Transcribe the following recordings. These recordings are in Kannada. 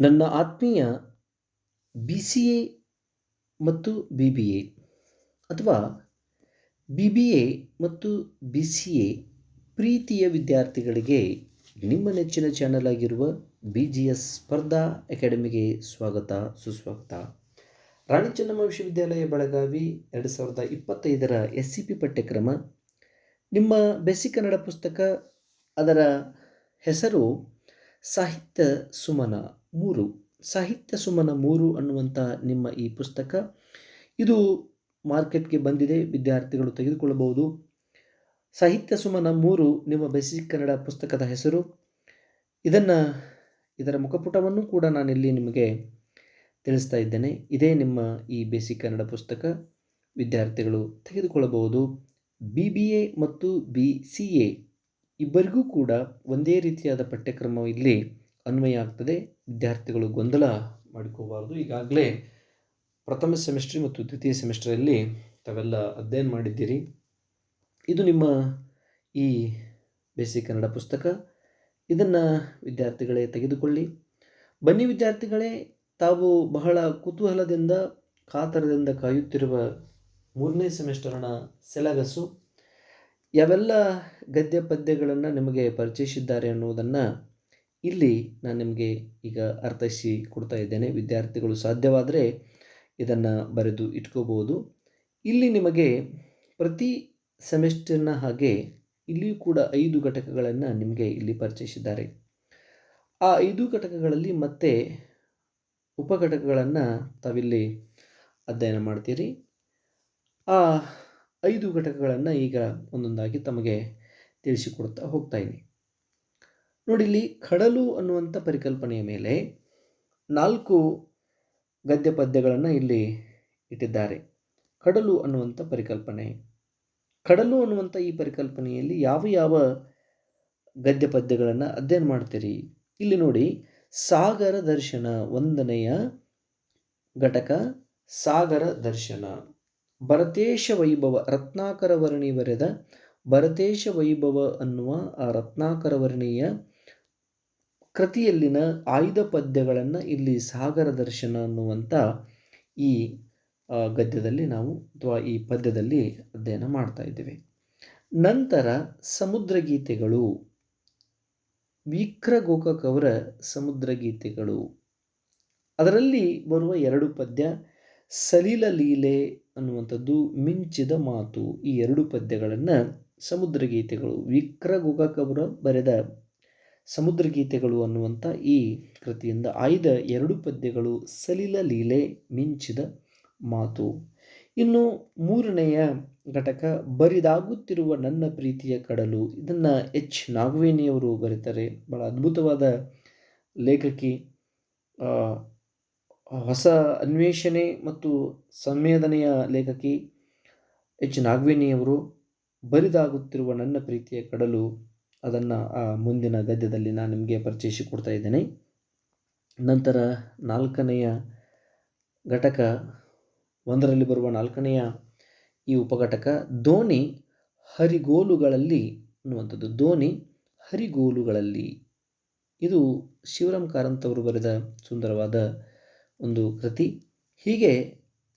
ನನ್ನ ಆತ್ಮೀಯ ಬಿ ಸಿ ಎ ಮತ್ತು ಬಿ ಬಿ ಎ ಅಥವಾ ಬಿ ಬಿ ಎ ಮತ್ತು ಬಿ ಸಿ ಎ ಪ್ರೀತಿಯ ವಿದ್ಯಾರ್ಥಿಗಳಿಗೆ ನಿಮ್ಮ ನೆಚ್ಚಿನ ಚಾನಲ್ ಆಗಿರುವ ಬಿ ಜಿ ಎಸ್ ಸ್ಪರ್ಧಾ ಅಕಾಡೆಮಿಗೆ ಸ್ವಾಗತ, ಸುಸ್ವಾಗತ. ರಾಣಿ ಚೆನ್ನಮ್ಮ ವಿಶ್ವವಿದ್ಯಾಲಯ ಬೆಳಗಾವಿ ಎರಡು ಸಾವಿರದ ಇಪ್ಪತ್ತೈದರ ಎಸ್ ಸಿ ಪಿ ಪಠ್ಯಕ್ರಮ. ನಿಮ್ಮ ಬೇಸಿಕ್ ಕನ್ನಡ ಪುಸ್ತಕ ಅದರ ಹೆಸರು ಸಾಹಿತ್ಯ ಸುಮನ. ಮೂರು, ಸಾಹಿತ್ಯ ಸುಮನ ಮೂರು ಅನ್ನುವಂಥ ನಿಮ್ಮ ಈ ಪುಸ್ತಕ. ಇದು ಮಾರ್ಕೆಟ್ಗೆ ಬಂದಿದೆ, ವಿದ್ಯಾರ್ಥಿಗಳು ತೆಗೆದುಕೊಳ್ಳಬಹುದು. ಸಾಹಿತ್ಯ ಸುಮನ ಮೂರು ನಿಮ್ಮ ಬೇಸಿಕ್ ಕನ್ನಡ ಪುಸ್ತಕದ ಹೆಸರು. ಇದನ್ನು, ಇದರ ಮುಖಪುಟವನ್ನು ಕೂಡ ನಾನಿಲ್ಲಿ ನಿಮಗೆ ತಿಳಿಸ್ತಾ ಇದ್ದೇನೆ. ಇದೇ ನಿಮ್ಮ ಈ ಬೇಸಿಕ್ ಕನ್ನಡ ಪುಸ್ತಕ. ವಿದ್ಯಾರ್ಥಿಗಳು ತೆಗೆದುಕೊಳ್ಳಬಹುದು. ಬಿ ಬಿ ಎ ಮತ್ತು ಬಿ ಸಿ ಎ ಇಬ್ಬರಿಗೂ ಕೂಡ ಒಂದೇ ರೀತಿಯಾದ ಪಠ್ಯಕ್ರಮ ಇಲ್ಲಿ ಅನ್ವಯ ಆಗ್ತದೆ. ವಿದ್ಯಾರ್ಥಿಗಳು ಗೊಂದಲ ಮಾಡಿಕೋಬಾರ್ದು ಈಗಾಗಲೇ ಪ್ರಥಮ ಸೆಮಿಸ್ಟ್ರಿ ಮತ್ತು ದ್ವಿತೀಯ ಸೆಮಿಸ್ಟ್ರಲ್ಲಿ ತಾವೆಲ್ಲ ಅಧ್ಯಯನ ಮಾಡಿದ್ದೀರಿ. ಇದು ನಿಮ್ಮ ಈ ಬೇಸಿಕ್ ಕನ್ನಡ ಪುಸ್ತಕ. ಇದನ್ನು ವಿದ್ಯಾರ್ಥಿಗಳೇ ತೆಗೆದುಕೊಳ್ಳಿ. ಬನ್ನಿ ವಿದ್ಯಾರ್ಥಿಗಳೇ, ತಾವು ಬಹಳ ಕುತೂಹಲದಿಂದ, ಕಾತರದಿಂದ ಕಾಯುತ್ತಿರುವ ಮೂರನೇ ಸೆಮಿಸ್ಟರ್ನ ಸೆಲಗಸು ಯಾವೆಲ್ಲ ಗದ್ಯ ಪದ್ಯಗಳನ್ನು ನಿಮಗೆ ಪರಿಚಯಿಸಿದ್ದಾರೆ ಅನ್ನುವುದನ್ನು ಇಲ್ಲಿ ನಾನು ನಿಮಗೆ ಈಗ ಅರ್ಥೈಸಿ ಕೊಡ್ತಾ ಇದ್ದೇನೆ, ವಿದ್ಯಾರ್ಥಿಗಳು ಸಾಧ್ಯವಾದರೆ ಇದನ್ನು ಬರೆದು ಇಟ್ಕೋಬೋದು. ಇಲ್ಲಿ ನಿಮಗೆ ಪ್ರತಿ ಸೆಮಿಸ್ಟರ್ನ ಹಾಗೆ ಇಲ್ಲಿಯೂ ಕೂಡ ಐದು ಘಟಕಗಳನ್ನು ನಿಮಗೆ ಇಲ್ಲಿ ಪರಿಚಯಿಸಿದ್ದಾರೆ. ಆ ಐದು ಘಟಕಗಳಲ್ಲಿ ಮತ್ತೆ ಉಪಘಟಕಗಳನ್ನು ತಾವಿಲ್ಲಿ ಅಧ್ಯಯನ ಮಾಡ್ತೀರಿ. ಆ ಐದು ಘಟಕಗಳನ್ನು ಈಗ ಒಂದೊಂದಾಗಿ ತಮಗೆ ತಿಳಿಸಿಕೊಡ್ತಾ ಹೋಗ್ತಾ ಇದ್ದೀನಿ. ನೋಡಿ ಇಲ್ಲಿ ಕಡಲು ಅನ್ನುವಂಥ ಪರಿಕಲ್ಪನೆಯ ಮೇಲೆ ನಾಲ್ಕು ಗದ್ಯ ಪದ್ಯಗಳನ್ನು ಇಲ್ಲಿ ಇಟ್ಟಿದ್ದಾರೆ. ಕಡಲು ಅನ್ನುವಂಥ ಪರಿಕಲ್ಪನೆ. ಕಡಲು ಅನ್ನುವಂಥ ಈ ಪರಿಕಲ್ಪನೆಯಲ್ಲಿ ಯಾವ ಯಾವ ಗದ್ಯ ಪದ್ಯಗಳನ್ನು ಅಧ್ಯಯನ ಮಾಡ್ತೀರಿ? ಇಲ್ಲಿ ನೋಡಿ, ಸಾಗರ ದರ್ಶನ ಒಂದನೆಯ ಘಟಕ, ಸಾಗರ ದರ್ಶನ. ಭರತೇಶ ವೈಭವ ರತ್ನಾಕರ ವರ್ಣಿ ಬರೆದ ಭರತೇಶ ವೈಭವ ಅನ್ನುವ ಆ ರತ್ನಾಕರ ವರ್ಣಿಯ ಕೃತಿಯಲ್ಲಿನ ಆಯ್ದ ಪದ್ಯಗಳನ್ನು ಇಲ್ಲಿ ಸಾಗರ ದರ್ಶನ ಅನ್ನುವಂಥ ಈ ಗದ್ಯದಲ್ಲಿ ನಾವು ಅಥವಾ ಈ ಪದ್ಯದಲ್ಲಿ ಅಧ್ಯಯನ ಮಾಡ್ತಾ ಇದ್ದೇವೆ. ನಂತರ ಸಮುದ್ರ ಗೀತೆಗಳು ವಿಕ್ರ ಗೋಕಾಕ್ ಸಮುದ್ರ ಗೀತೆಗಳು ಅದರಲ್ಲಿ ಬರುವ ಎರಡು ಪದ್ಯ ಸಲೀಲ ಲೀಲೆ ಅನ್ನುವಂಥದ್ದು ಮಿಂಚಿದ ಮಾತು ಈ ಎರಡು ಪದ್ಯಗಳನ್ನು ಸಮುದ್ರ ಗೀತೆಗಳು ವಿಕ್ರ ಗೋಕಾಕ್ ಬರೆದ ಸಮುದ್ರ ಗೀತೆಗಳು ಅನ್ನುವಂಥ ಈ ಕೃತಿಯಿಂದ ಆಯ್ದ ಎರಡು ಪದ್ಯಗಳು ಸಲಿಲ ಲೀಲೆ ಮಿಂಚಿದ ಮಾತು. ಇನ್ನು ಮೂರನೆಯ ಘಟಕ, ಬರಿದಾಗುತ್ತಿರುವ ನನ್ನ ಪ್ರೀತಿಯ ಕಡಲು. ಇದನ್ನು ಎಚ್. ನಾಗವೇಣಿಯವರು ಬರೀತಾರೆ. ಬಹಳ ಅದ್ಭುತವಾದ ಲೇಖಕಿ. ಹೊಸ ಅನ್ವೇಷಣೆ ಮತ್ತು ಸಂವೇದನೆಯ ಲೇಖಕಿ ಎಚ್. ನಾಗವೇಣಿಯವರು, ಬರಿದಾಗುತ್ತಿರುವ ನನ್ನ ಪ್ರೀತಿಯ ಕಡಲು. ಅದನ್ನು ಮುಂದಿನ ಗದ್ಯದಲ್ಲಿ ನಾನು ನಿಮಗೆ ಪರಿಚಯಿಸಿ ಕೊಡ್ತಾ ಇದ್ದೇನೆ. ನಂತರ ನಾಲ್ಕನೆಯ ಘಟಕ, ಒಂದರಲ್ಲಿ ಬರುವ ನಾಲ್ಕನೆಯ ಈ ಉಪಘಟಕ, ದೋಣಿ ಹರಿಗೋಲುಗಳಲ್ಲಿ ಅನ್ನುವಂಥದ್ದು. ದೋಣಿ ಹರಿಗೋಲುಗಳಲ್ಲಿ. ಇದು ಶಿವರಾಮ್ ಕಾರಂತ್ ಅವರು ಬರೆದ ಸುಂದರವಾದ ಒಂದು ಕೃತಿ. ಹೀಗೆ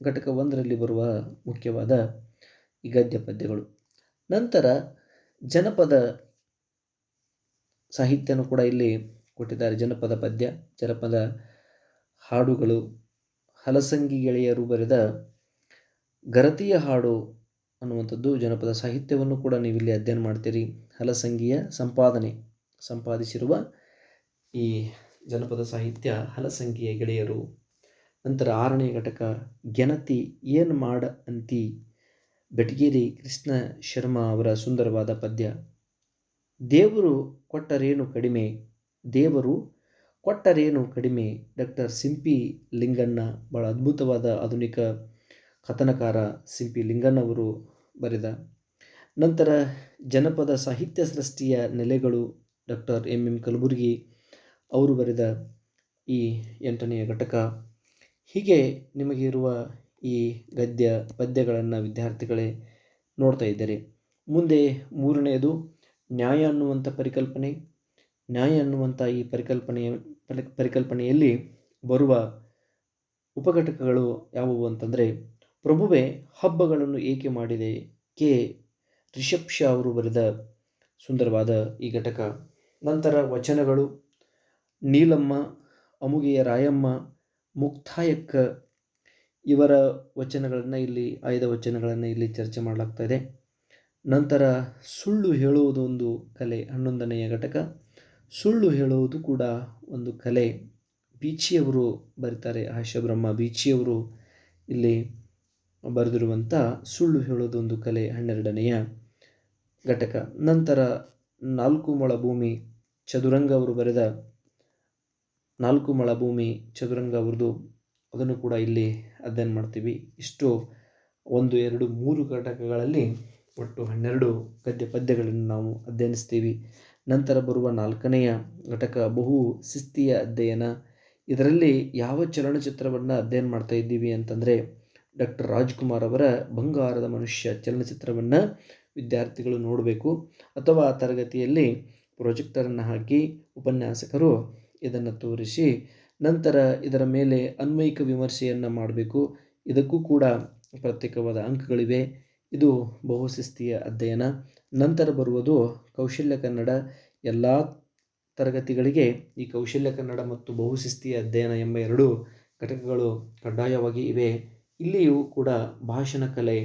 ಘಟಕ ಒಂದರಲ್ಲಿ ಬರುವ ಮುಖ್ಯವಾದ ಈ ಗದ್ಯ ಪದ್ಯಗಳು ನಂತರ ಜನಪದ ಸಾಹಿತ್ಯನೂ ಕೂಡ ಇಲ್ಲಿ ಕೊಟ್ಟಿದ್ದಾರೆ. ಜನಪದ ಪದ್ಯ, ಜನಪದ ಹಾಡುಗಳು, ಹಲಸಂಗಿ ಗೆಳೆಯರು ಬರೆದ ಗರತಿಯ ಹಾಡು ಅನ್ನುವಂಥದ್ದು ಜನಪದ ಸಾಹಿತ್ಯವನ್ನು ಕೂಡ ನೀವು ಇಲ್ಲಿ ಅಧ್ಯಯನ ಮಾಡ್ತೀರಿ. ಹಲಸಂಗಿಯ ಸಂಪಾದನೆ, ಸಂಪಾದಿಸಿರುವ ಈ ಜನಪದ ಸಾಹಿತ್ಯ ಹಲಸಂಗಿಯ ಗೆಳೆಯರು. ನಂತರ ಆರನೇ ಘಟಕ, ಗೆನತಿ ಏನು ಮಾಡ ಅಂತಿ, ಬೆಟಗೇರಿ ಕೃಷ್ಣ ಶರ್ಮಾ ಅವರ ಸುಂದರವಾದ ಪದ್ಯ. ದೇವರು ಕೊಟ್ಟರೇನು ಕಡಿಮೆ? ದೇವರು ಕೊಟ್ಟರೇನು ಕಡಿಮೆ? ಡಾಕ್ಟರ್ ಸಿಂಪಿ ಲಿಂಗಣ್ಣ ಭಾಳ ಅದ್ಭುತವಾದ ಆಧುನಿಕ ಕಥನಕಾರ ಸಿಂಪಿ ಲಿಂಗಣ್ಣವರು ಬರೆದ. ನಂತರ ಜನಪದ ಸಾಹಿತ್ಯ ಸೃಷ್ಟಿಯ ನೆಲೆಗಳು ಡಾಕ್ಟರ್ ಎಂ ಎಂ ಕಲಬುರ್ಗಿ ಅವರು ಬರೆದ ಈ ಎಂಟನೆಯ ಘಟಕ. ಹೀಗೆ ನಿಮಗೆ ಇರುವ ಈ ಗದ್ಯ ಪದ್ಯಗಳನ್ನು ವಿದ್ಯಾರ್ಥಿಗಳೇ ನೋಡ್ತಾ ಇದ್ದಾರೆ, ಮುಂದೆ ಮೂರನೆಯದು ನ್ಯಾಯ ಅನ್ನುವಂಥ ಪರಿಕಲ್ಪನೆ, ನ್ಯಾಯ ಅನ್ನುವಂಥ ಈ ಪರಿಕಲ್ಪನೆಯ ಪರಿ ಪರಿಕಲ್ಪನೆಯಲ್ಲಿ ಬರುವ ಉಪಘಟಕಗಳು ಯಾವುವು ಅಂತಂದರೆ, ಪ್ರಭುವೆ ಹಬ್ಬಗಳನ್ನು ಏಕೆ ಮಾಡಿದೆ? ಕೆ. ರಿಷಬ್ ಶಾ ಅವರು ಬರೆದ ಸುಂದರವಾದ ಈ ಘಟಕ. ನಂತರ ವಚನಗಳು, ನೀಲಮ್ಮ, ಅಮುಗೆಯ ರಾಯಮ್ಮ, ಮುಕ್ತಾಯಕ್ಕ ಇವರ ವಚನಗಳನ್ನು ಇಲ್ಲಿ, ಆಯ್ದ ವಚನಗಳನ್ನು ಇಲ್ಲಿ ಚರ್ಚೆ ಮಾಡಲಾಗ್ತಾ ಇದೆ. ನಂತರ ಸುಳ್ಳು ಹೇಳುವುದು ಒಂದು ಕಲೆ, ಹನ್ನೊಂದನೆಯ ಘಟಕ. ಸುಳ್ಳು ಹೇಳುವುದು ಕೂಡ ಒಂದು ಕಲೆ. ಬೀಚಿಯವರು ಬರೀತಾರೆ ಆಶಾಬ್ರಹ್ಮ ಬೀಚಿಯವರು ಇಲ್ಲಿ ಬರೆದಿರುವಂಥ ಸುಳ್ಳು ಹೇಳೋದು ಒಂದು ಕಲೆ, ಹನ್ನೆರಡನೆಯ ಘಟಕ. ನಂತರ ನಾಲ್ಕು ಮೊಳ ಭೂಮಿ ಚದುರಂಗ ಅವರು ಬರೆದ ನಾಲ್ಕು ಮೊಳ ಭೂಮಿ ಚದುರಂಗ ಅವ್ರದ್ದು. ಅದನ್ನು ಕೂಡ ಇಲ್ಲಿ ಅಧ್ಯಯನ ಮಾಡ್ತೀವಿ. ಇಷ್ಟು ಒಂದು, ಎರಡು, ಮೂರು ಘಟಕಗಳಲ್ಲಿ ಒಟ್ಟು ಹನ್ನೆರಡು ಗದ್ಯ ಪದ್ಯಗಳನ್ನು ನಾವು ಅಧ್ಯಯನಿಸ್ತೀವಿ. ನಂತರ ಬರುವ ನಾಲ್ಕನೆಯ ಘಟಕ ಬಹು ಶಿಸ್ತಿಯ ಅಧ್ಯಯನ. ಇದರಲ್ಲಿ ಯಾವ ಚಲನಚಿತ್ರವನ್ನು ಅಧ್ಯಯನ ಮಾಡ್ತಾ ಇದ್ದೀವಿ ಅಂತಂದರೆ ಡಾಕ್ಟರ್ ರಾಜ್ಕುಮಾರ್ ಅವರ ಬಂಗಾರದ ಮನುಷ್ಯ ಚಲನಚಿತ್ರವನ್ನು ವಿದ್ಯಾರ್ಥಿಗಳು ನೋಡಬೇಕು. ಅಥವಾ ತರಗತಿಯಲ್ಲಿ ಪ್ರೊಜೆಕ್ಟರನ್ನು ಹಾಕಿ ಉಪನ್ಯಾಸಕರು ಇದನ್ನು ತೋರಿಸಿ ನಂತರ ಇದರ ಮೇಲೆ ಅನ್ವಯಿಕ ವಿಮರ್ಶೆಯನ್ನು ಮಾಡಬೇಕು. ಇದಕ್ಕೂ ಕೂಡ ಪ್ರತ್ಯೇಕವಾದ ಅಂಕಗಳಿವೆ. ಇದು ಬಹುಶಿಸ್ತೀಯ ಅಧ್ಯಯನ. ನಂತರ ಬರುವುದು ಕೌಶಲ್ಯ ಕನ್ನಡ. ಎಲ್ಲ ತರಗತಿಗಳಿಗೆ ಈ ಕೌಶಲ್ಯ ಕನ್ನಡ ಮತ್ತು ಬಹುಶಿಸ್ತೀಯ ಅಧ್ಯಯನ ಎಂಬ ಎರಡು ಘಟಕಗಳು ಕಡ್ಡಾಯವಾಗಿ ಇವೆ. ಇಲ್ಲಿಯೂ ಕೂಡ ಭಾಷಣ ಕಲೆ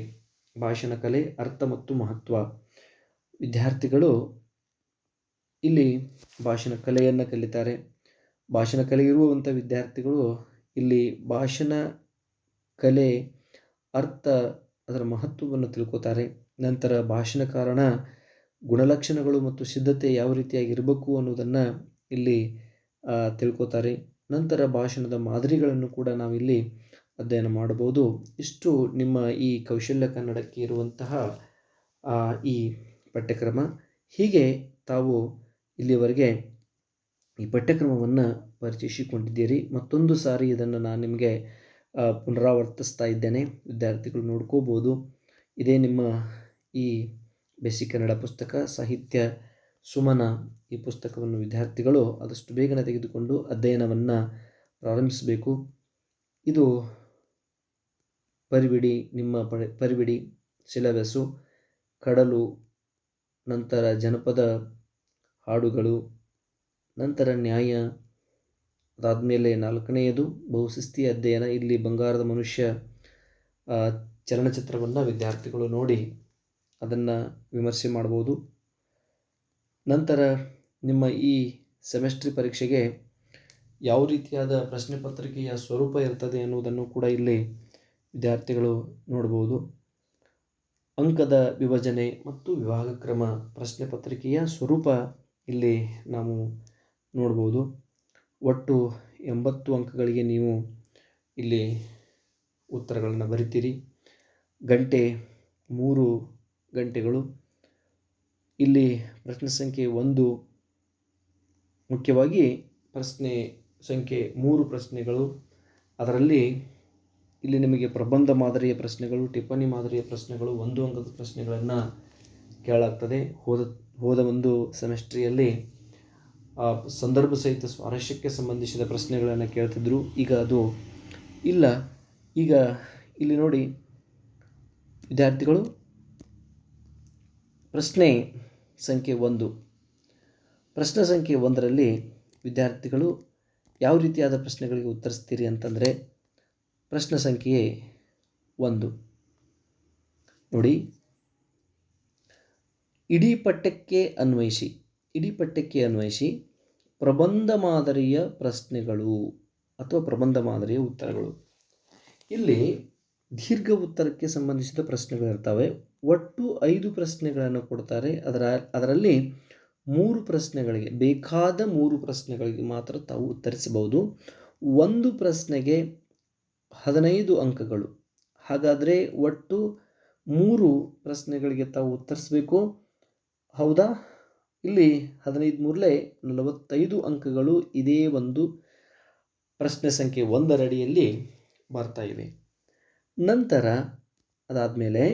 ಭಾಷಣ ಕಲೆ ಅರ್ಥ ಮತ್ತು ಮಹತ್ವ. ವಿದ್ಯಾರ್ಥಿಗಳು ಇಲ್ಲಿ ಭಾಷಣ ಕಲೆಯನ್ನು ಕಲಿತಾರೆ. ಭಾಷಣ ಕಲೆ ಇರುವಂಥ ವಿದ್ಯಾರ್ಥಿಗಳು ಇಲ್ಲಿ ಭಾಷಣ ಕಲೆ ಅರ್ಥ ಅದರ ಮಹತ್ವವನ್ನು ತಿಳ್ಕೊತಾರೆ. ನಂತರ ಭಾಷಣಕಾರನ ಗುಣಲಕ್ಷಣಗಳು ಮತ್ತು ಸಿದ್ಧತೆ ಯಾವ ರೀತಿಯಾಗಿರಬೇಕು ಅನ್ನೋದನ್ನು ಇಲ್ಲಿ ತಿಳ್ಕೊತಾರೆ. ನಂತರ ಭಾಷಣದ ಮಾದರಿಗಳನ್ನು ಕೂಡ ನಾವಿಲ್ಲಿ ಅಧ್ಯಯನ ಮಾಡಬಹುದು. ಇಷ್ಟು ನಿಮ್ಮ ಈ ಕೌಶಲ್ಯ ಕನ್ನಡಕ್ಕೆ ಇರುವಂತಹ ಈ ಪಠ್ಯಕ್ರಮ. ಹೀಗೆ ತಾವು ಇಲ್ಲಿವರೆಗೆ ಈ ಪಠ್ಯಕ್ರಮವನ್ನು ಪರಿಚಯಿಸಿಕೊಂಡಿದ್ದೀರಿ. ಮತ್ತೊಂದು ಸಾರಿ ಇದನ್ನು ನಾನು ನಿಮಗೆ ಪುನರಾವರ್ತಿಸ್ತಾ ಇದ್ದೇನೆ. ವಿದ್ಯಾರ್ಥಿಗಳು ನೋಡ್ಕೋಬೋದು. ಇದೇ ನಿಮ್ಮ ಈ ಬೇಸಿಕ್ ಕನ್ನಡ ಪುಸ್ತಕ ಸಾಹಿತ್ಯ ಸುಮನ ಈ ಪುಸ್ತಕವನ್ನು ವಿದ್ಯಾರ್ಥಿಗಳು ಆದಷ್ಟು ಬೇಗನೆ ತೆಗೆದುಕೊಂಡು ಅಧ್ಯಯನವನ್ನು ಪ್ರಾರಂಭಿಸಬೇಕು. ಇದು ಪರಿಬಿಡಿ ನಿಮ್ಮ ಪರಿ ಪರಿಬಿಡಿ ಸಿಲೆಬಸ್ಸು ಕಡಲು, ನಂತರ ಜನಪದ ಹಾಡುಗಳು, ನಂತರ ನ್ಯಾಯ ಅದಾದಮೇಲೆ ನಾಲ್ಕನೆಯದು ಬಹುಶಿಸ್ತಿ ಅಧ್ಯಯನ. ಇಲ್ಲಿ ಬಂಗಾರದ ಮನುಷ್ಯ ಚಲನಚಿತ್ರವನ್ನು ವಿದ್ಯಾರ್ಥಿಗಳು ನೋಡಿ ಅದನ್ನು ವಿಮರ್ಶೆ ಮಾಡ್ಬೋದು. ನಂತರ ನಿಮ್ಮ ಈ ಸೆಮೆಸ್ಟ್ರಿ ಪರೀಕ್ಷೆಗೆ ಯಾವ ರೀತಿಯಾದ ಪ್ರಶ್ನೆ ಪತ್ರಿಕೆಯ ಸ್ವರೂಪ ಇರ್ತದೆ ಅನ್ನುವುದನ್ನು ಕೂಡ ಇಲ್ಲಿ ವಿದ್ಯಾರ್ಥಿಗಳು ನೋಡ್ಬೋದು. ಅಂಕದ ವಿಭಜನೆ ಮತ್ತು ವಿಭಾಗ ಕ್ರಮ ಪ್ರಶ್ನೆ ಪತ್ರಿಕೆಯ ಸ್ವರೂಪ ಇಲ್ಲಿ ನಾವು ನೋಡ್ಬೋದು. ಒಟ್ಟು ಎಂಬತ್ತು ಅಂಕಗಳಿಗೆ ನೀವು ಇಲ್ಲಿ ಉತ್ತರಗಳನ್ನು ಬರಿತೀರಿ. ಗಂಟೆ ಮೂರು ಗಂಟೆಗಳು. ಇಲ್ಲಿ ಪ್ರಶ್ನೆ ಸಂಖ್ಯೆ ಒಂದು. ಮುಖ್ಯವಾಗಿ ಪ್ರಶ್ನೆ ಸಂಖ್ಯೆ ಮೂರು ಪ್ರಶ್ನೆಗಳು. ಅದರಲ್ಲಿ ಇಲ್ಲಿ ನಿಮಗೆ ಪ್ರಬಂಧ ಮಾದರಿಯ ಪ್ರಶ್ನೆಗಳು, ಟಿಪ್ಪಣಿ ಮಾದರಿಯ ಪ್ರಶ್ನೆಗಳು, ಒಂದು ಅಂಕದ ಪ್ರಶ್ನೆಗಳನ್ನು ಕೇಳಲಾಗ್ತದೆ. ಹೋದ ಹೋದ ಒಂದು ಸೆಮೆಸ್ಟ್ರಿಯಲ್ಲಿ ಸಂದರ್ಭ ಸಹಿತ ಸ್ವಾರಸ್ಯಕ್ಕೆ ಸಂಬಂಧಿಸಿದ ಪ್ರಶ್ನೆಗಳನ್ನು ಕೇಳ್ತಿದ್ರು. ಈಗ ಅದು ಇಲ್ಲ. ಈಗ ಇಲ್ಲಿ ನೋಡಿ, ವಿದ್ಯಾರ್ಥಿಗಳು, ಪ್ರಶ್ನೆ ಸಂಖ್ಯೆ ಒಂದು. ಪ್ರಶ್ನೆ ಸಂಖ್ಯೆ ಒಂದರಲ್ಲಿ ವಿದ್ಯಾರ್ಥಿಗಳು ಯಾವ ರೀತಿಯಾದ ಪ್ರಶ್ನೆಗಳಿಗೆ ಉತ್ತರಿಸ್ತೀರಿ ಅಂತಂದರೆ, ಪ್ರಶ್ನೆ ಸಂಖ್ಯೆ ಒಂದು. ನೋಡಿ, ಇಡೀ ಪಠ್ಯಕ್ಕೆ ಅನ್ವಯಿಸಿ. ಇಡೀ ಪಠ್ಯಕ್ಕೆ ಅನ್ವಯಿಸಿ ಪ್ರಬಂಧ ಮಾದರಿಯ ಪ್ರಶ್ನೆಗಳು ಅಥವಾ ಪ್ರಬಂಧ ಮಾದರಿಯ ಉತ್ತರಗಳು. ಇಲ್ಲಿ ದೀರ್ಘ ಉತ್ತರಕ್ಕೆ ಸಂಬಂಧಿಸಿದ ಪ್ರಶ್ನೆಗಳಿರ್ತವೆ. ಒಟ್ಟು ಐದು ಪ್ರಶ್ನೆಗಳನ್ನು ಕೊಡ್ತಾರೆ. ಅದರ, ಅದರಲ್ಲಿ ಮೂರು ಪ್ರಶ್ನೆಗಳಿಗೆ, ಬೇಕಾದ ಮೂರು ಪ್ರಶ್ನೆಗಳಿಗೆ ಮಾತ್ರ ತಾವು ಉತ್ತರಿಸಬಹುದು. ಒಂದು ಪ್ರಶ್ನೆಗೆ ಹದಿನೈದು ಅಂಕಗಳು. ಹಾಗಾದರೆ ಒಟ್ಟು ಮೂರು ಪ್ರಶ್ನೆಗಳಿಗೆ ತಾವು ಉತ್ತರಿಸಬೇಕು. ಹೌದಾ? ಇಲ್ಲಿ ಹದಿನೈದು ಮೂರಲೇ ನಲವತ್ತೈದು ಅಂಕಗಳು ಇದೇ ಒಂದು ಪ್ರಶ್ನೆ ಸಂಖ್ಯೆ ಒಂದರಡಿಯಲ್ಲಿ ಬರ್ತಾ ಇವೆ. ನಂತರ ಅದಾದಮೇಲೆ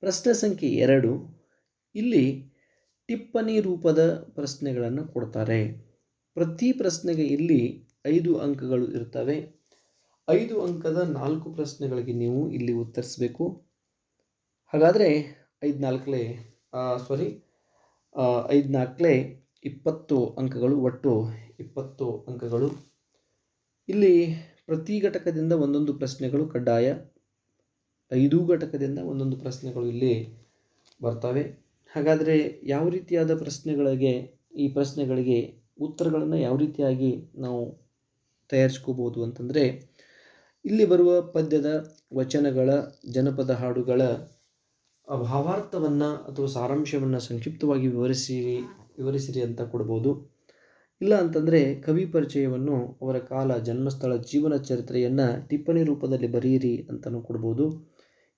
ಪ್ರಶ್ನೆ ಸಂಖ್ಯೆ ಎರಡು ಇಲ್ಲಿ ಟಿಪ್ಪಣಿ ರೂಪದ ಪ್ರಶ್ನೆಗಳನ್ನು ಕೊಡ್ತಾರೆ. ಪ್ರತಿ ಪ್ರಶ್ನೆಗೆ ಇಲ್ಲಿ ಐದು ಅಂಕಗಳು ಇರ್ತವೆ. ಐದು ಅಂಕದ ನಾಲ್ಕು ಪ್ರಶ್ನೆಗಳಿಗೆ ನೀವು ಇಲ್ಲಿ ಉತ್ತರಿಸಬೇಕು. ಹಾಗಾದರೆ ಐದು ನಾಲ್ಕಲೇ ಸಾರಿ ಐದು ನಾಲ್ಕಲೇ ಇಪ್ಪತ್ತು ಅಂಕಗಳು, ಒಟ್ಟು ಇಪ್ಪತ್ತು ಅಂಕಗಳು. ಇಲ್ಲಿ ಪ್ರತಿ ಘಟಕದಿಂದ ಒಂದೊಂದು ಪ್ರಶ್ನೆಗಳು ಕಡ್ಡಾಯ. ಐದು ಘಟಕದಿಂದ ಒಂದೊಂದು ಪ್ರಶ್ನೆಗಳು ಇಲ್ಲಿ ಬರ್ತವೆ. ಹಾಗಾದರೆ ಯಾವ ರೀತಿಯಾದ ಪ್ರಶ್ನೆಗಳಿಗೆ, ಈ ಪ್ರಶ್ನೆಗಳಿಗೆ ಉತ್ತರಗಳನ್ನು ಯಾವ ರೀತಿಯಾಗಿ ನಾವು ತಯಾರಿಸ್ಕೋಬೋದು ಅಂತಂದರೆ, ಇಲ್ಲಿ ಬರುವ ಪದ್ಯದ ವಚನಗಳ, ಜನಪದ ಹಾಡುಗಳ ಭಾವಾರ್ಥವನ್ನು ಅಥವಾ ಸಾರಾಂಶವನ್ನು ಸಂಕ್ಷಿಪ್ತವಾಗಿ ವಿವರಿಸಿರಿ ವಿವರಿಸಿರಿ ಅಂತ ಕೊಡ್ಬೋದು. ಇಲ್ಲ ಅಂತಂದರೆ ಕವಿ ಪರಿಚಯವನ್ನು ಅವರ ಕಾಲ, ಜನ್ಮಸ್ಥಳ, ಜೀವನ ಚರಿತ್ರೆಯನ್ನು ಟಿಪ್ಪಣಿ ರೂಪದಲ್ಲಿ ಬರೆಯಿರಿ ಅಂತಲೂ ಕೊಡ್ಬೋದು.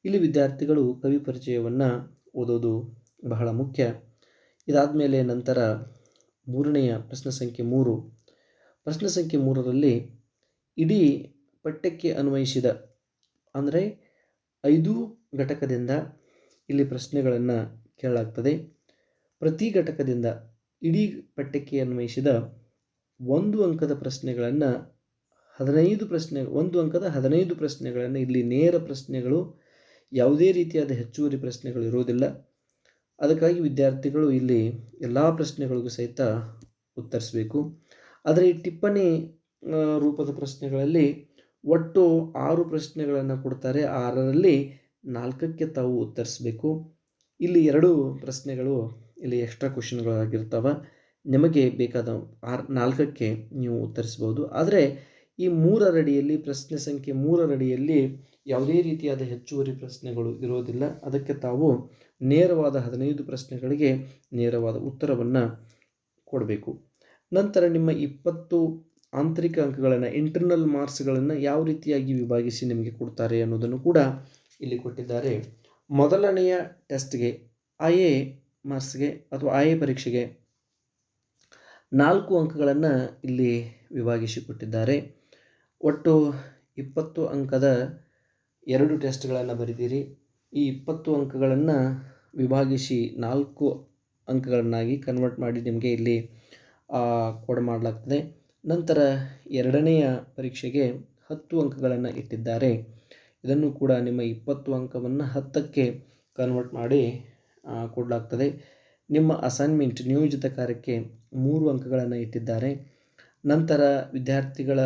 ಇಲ್ಲಿ ವಿದ್ಯಾರ್ಥಿಗಳು ಕವಿ ಪರಿಚಯವನ್ನು ಓದೋದು ಬಹಳ ಮುಖ್ಯ. ಇದಾದ ಮೇಲೆ ನಂತರ ಮೂರನೆಯ ಪ್ರಶ್ನೆ ಸಂಖ್ಯೆ ಮೂರು. ಪ್ರಶ್ನೆ ಸಂಖ್ಯೆ ಮೂರರಲ್ಲಿ ಇಡೀ ಪಠ್ಯಕ್ಕೆ ಅನ್ವಯಿಸಿದ ಅಂದರೆ ಐದು ಘಟಕದಿಂದ ಇಲ್ಲಿ ಪ್ರಶ್ನೆಗಳನ್ನು ಕೇಳಲಾಗ್ತದೆ. ಪ್ರತಿ ಘಟಕದಿಂದ ಇಡೀ ಪಠ್ಯಕ್ಕೆ ಅನ್ವಯಿಸಿದ ಒಂದು ಅಂಕದ ಪ್ರಶ್ನೆಗಳನ್ನು ಹದಿನೈದು ಪ್ರಶ್ನೆ, ಒಂದು ಅಂಕದ ಹದಿನೈದು ಪ್ರಶ್ನೆಗಳನ್ನು ಇಲ್ಲಿ ನೇರ ಪ್ರಶ್ನೆಗಳು, ಯಾವುದೇ ರೀತಿಯಾದ ಹೆಚ್ಚುವರಿ ಪ್ರಶ್ನೆಗಳು ಇರುವುದಿಲ್ಲ. ಅದಕ್ಕಾಗಿ ವಿದ್ಯಾರ್ಥಿಗಳು ಇಲ್ಲಿ ಎಲ್ಲ ಪ್ರಶ್ನೆಗಳಿಗೂ ಸಹಿತ ಉತ್ತರಿಸಬೇಕು. ಆದರೆ ಈ ಟಿಪ್ಪಣಿ ರೂಪದ ಪ್ರಶ್ನೆಗಳಲ್ಲಿ ಒಟ್ಟು ಆರು ಪ್ರಶ್ನೆಗಳನ್ನು ಕೊಡ್ತಾರೆ. ಆರರಲ್ಲಿ ನಾಲ್ಕಕ್ಕೆ ತಾವು ಉತ್ತರಿಸಬೇಕು. ಇಲ್ಲಿ ಎರಡು ಪ್ರಶ್ನೆಗಳು, ಇಲ್ಲಿ ಎಕ್ಸ್ಟ್ರಾ ಕ್ವಶನ್ಗಳಾಗಿರ್ತವೆ ನಿಮಗೆ ಬೇಕಾದ ಆರ್, ನಾಲ್ಕಕ್ಕೆ ನೀವು ಉತ್ತರಿಸ್ಬೋದು. ಆದರೆ ಈ ಮೂರರಡಿಯಲ್ಲಿ, ಪ್ರಶ್ನೆ ಸಂಖ್ಯೆ ಮೂರರಡಿಯಲ್ಲಿ ಯಾವುದೇ ರೀತಿಯಾದ ಹೆಚ್ಚುವರಿ ಪ್ರಶ್ನೆಗಳು ಇರೋದಿಲ್ಲ. ಅದಕ್ಕೆ ತಾವು ನೇರವಾದ ಹದಿನೈದು ಪ್ರಶ್ನೆಗಳಿಗೆ ನೇರವಾದ ಉತ್ತರವನ್ನು ಕೊಡಬೇಕು. ನಂತರ ನಿಮ್ಮ ಇಪ್ಪತ್ತು ಆಂತರಿಕ ಅಂಕಗಳನ್ನು ಇಂಟರ್ನಲ್ ಮಾರ್ಕ್ಸ್ಗಳನ್ನು ಯಾವ ರೀತಿಯಾಗಿ ವಿಭಾಗಿಸಿ ನಿಮಗೆ ಕೊಡ್ತಾರೆ ಅನ್ನೋದನ್ನು ಕೂಡ ಇಲ್ಲಿ ಕೊಟ್ಟಿದ್ದಾರೆ. ಮೊದಲನೆಯ ಟೆಸ್ಟ್ಗೆ ಐ ಎ ಮಾರ್ಕ್ಸ್ಗೆ ಅಥವಾ ಐ ಎ ಪರೀಕ್ಷೆಗೆ ನಾಲ್ಕು ಅಂಕಗಳನ್ನು ಇಲ್ಲಿ ವಿಭಾಗಿಸಿ ಕೊಟ್ಟಿದ್ದಾರೆ ಒಟ್ಟು ಇಪ್ಪತ್ತು ಅಂಕದ ಎರಡು ಟೆಸ್ಟ್ಗಳನ್ನು ಬರೆದಿರಿ. ಈ ಇಪ್ಪತ್ತು ಅಂಕಗಳನ್ನು ವಿಭಾಗಿಸಿ ನಾಲ್ಕು ಅಂಕಗಳನ್ನಾಗಿ ಕನ್ವರ್ಟ್ ಮಾಡಿ ನಿಮಗೆ ಇಲ್ಲಿ ಕೊಡ ಮಾಡಲಾಗ್ತದೆ. ನಂತರ ಎರಡನೆಯ ಪರೀಕ್ಷೆಗೆ ಹತ್ತು ಅಂಕಗಳನ್ನು ಇಟ್ಟಿದ್ದಾರೆ. ಇದನ್ನು ಕೂಡ ನಿಮ್ಮ ಇಪ್ಪತ್ತು ಅಂಕವನ್ನು ಹತ್ತಕ್ಕೆ ಕನ್ವರ್ಟ್ ಮಾಡಿ ಕೊಡಲಾಗ್ತದೆ. ನಿಮ್ಮ ಅಸೈನ್ಮೆಂಟ್ ನಿಯೋಜಿತ ಕಾರ್ಯಕ್ಕೆ ಮೂರು ಅಂಕಗಳನ್ನು ಇಟ್ಟಿದ್ದಾರೆ. ನಂತರ ವಿದ್ಯಾರ್ಥಿಗಳ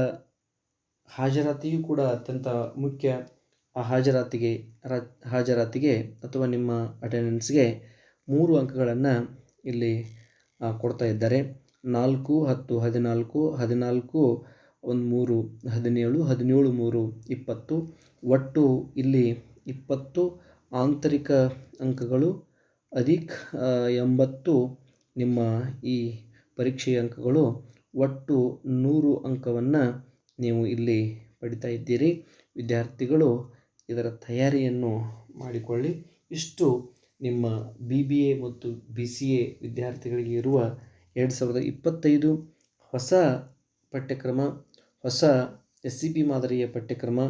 ಹಾಜರಾತಿಯೂ ಕೂಡ ಅತ್ಯಂತ ಮುಖ್ಯ. ಆ ಹಾಜರಾತಿಗೆ ಹಾಜರಾತಿಗೆ ಅಥವಾ ನಿಮ್ಮ ಅಟೆಂಡೆನ್ಸ್ಗೆ ಮೂರು ಅಂಕಗಳನ್ನು ಇಲ್ಲಿ ಕೊಡ್ತಾ ಇದ್ದಾರೆ. ನಾಲ್ಕು, ಹತ್ತು, ಹದಿನಾಲ್ಕು ಹದಿನಾಲ್ಕು, ಒಂದು ಮೂರು, ಹದಿನೇಳು ಹದಿನೇಳು, ಮೂರು, ಇಪ್ಪತ್ತು ಒಟ್ಟು ಇಲ್ಲಿ ಇಪ್ಪತ್ತು ಆಂತರಿಕ ಅಂಕಗಳು, ಅಧಿಕ ಎಂಬತ್ತು ನಿಮ್ಮ ಈ ಪರೀಕ್ಷೆಯ ಅಂಕಗಳು, ಒಟ್ಟು ನೂರು ಅಂಕವನ್ನು ನೀವು ಇಲ್ಲಿ ಪಡಿತಾ ಇದ್ದೀರಿ. ವಿದ್ಯಾರ್ಥಿಗಳು, ಇದರ ತಯಾರಿಯನ್ನು ಮಾಡಿಕೊಳ್ಳಿ. ಇಷ್ಟು ನಿಮ್ಮ ಬಿ ಬಿ ಎ ಮತ್ತು ಬಿ ಸಿ ಎ ವಿದ್ಯಾರ್ಥಿಗಳಿಗೆ ಇರುವ ಎರಡು ಸಾವಿರದ ಇಪ್ಪತ್ತೈದು ಹೊಸ ಪಠ್ಯಕ್ರಮ, ಹೊಸ ಎಸ್ ಸಿ ಪಿ ಮಾದರಿಯ ಪಠ್ಯಕ್ರಮ.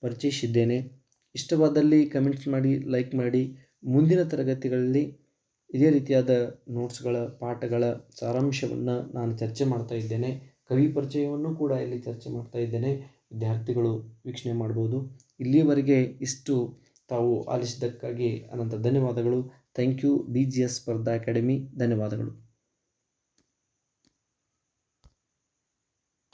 ಪರಿಚಯಿಸಿದ್ದೇನೆ. ಇಷ್ಟವಾದಲ್ಲಿ ಕಮೆಂಟ್ಸ್ ಮಾಡಿ ಲೈಕ್ ಮಾಡಿ. ಮುಂದಿನ ತರಗತಿಗಳಲ್ಲಿ ಇದೇ ರೀತಿಯಾದ ನೋಟ್ಸ್ಗಳ ಪಾಠಗಳ ಸಾರಾಂಶವನ್ನು ನಾನು ಚರ್ಚೆ ಮಾಡ್ತಾ ಇದ್ದೇನೆ. ಕವಿ ಪರಿಚಯವನ್ನು ಕೂಡ ಇಲ್ಲಿ ಚರ್ಚೆ ಮಾಡ್ತಾ ಇದ್ದೇನೆ. ವಿದ್ಯಾರ್ಥಿಗಳು ವೀಕ್ಷಣೆ ಮಾಡ್ಬೋದು. ಇಲ್ಲಿಯವರೆಗೆ ಇಷ್ಟು. ತಾವು ಆಲಿಸಿದ್ದಕ್ಕಾಗಿ ಅನಂತ ಧನ್ಯವಾದಗಳು. Thank you B G S Spardha academy ಧನ್ಯವಾದಗಳು.